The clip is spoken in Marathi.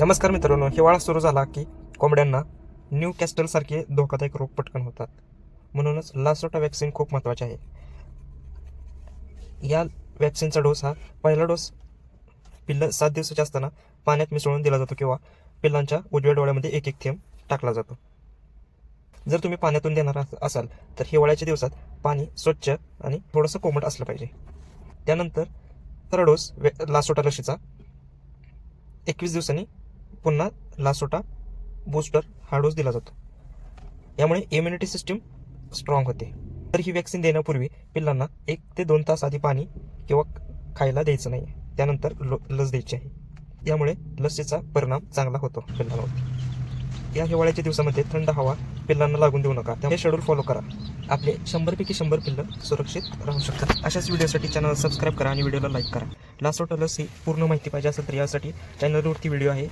नमस्कार मित्रांनो हिवाळा सुरू झाला की कोंबड्यांना न्यू कॅस्टलसारखे धोकादायक रोग पटकन होतात. म्हणूनच लासोटा वॅक्सिन खूप महत्त्वाचे आहे. या वॅक्सिनचा डोस हा पहिला डोस पिल्लं सात दिवसाचे असताना पाण्यात मिसळून दिला जातो किंवा पिल्लांच्या उजव्या डोळ्यामध्ये एक एक थेंब टाकला जातो. जर तुम्ही पाण्यातून देणार असाल तर हिवाळ्याच्या दिवसात पाणी स्वच्छ आणि थोडंसं कोमट असलं पाहिजे. त्यानंतर तर डोस वे- लासोटा लशीचा एकवीस दिवसांनी पुन्हा लासोटा बूस्टर हा डोस दिला जातो. यामुळे इम्युनिटी सिस्टीम स्ट्रॉंग होते. तर ही वॅक्सिन देण्यापूर्वी पिल्लांना एक ते दोन तास आधी पाणी किंवा खायला द्यायचं नाही. त्यानंतर लो- लस द्यायची आहे. यामुळे लसीचा परिणाम चांगला होतो पिल्लांवरती. या हिवाळ्याच्या दिवसामध्ये थंड हवा पिल्लांना लागून देऊ नका. त्यामुळे शेड्यूल फॉलो करा. आपले शंभरपैकी शंभर पिल्लं सुरक्षित राहू शकतात. अशाच व्हिडिओसाठी चॅनल सबस्क्राईब करा आणि व्हिडिओला लाईक करा. लासोटा लस ही पूर्ण माहिती पाहिजे असेल तर यासाठी चॅनलवरती व्हिडिओ आहे.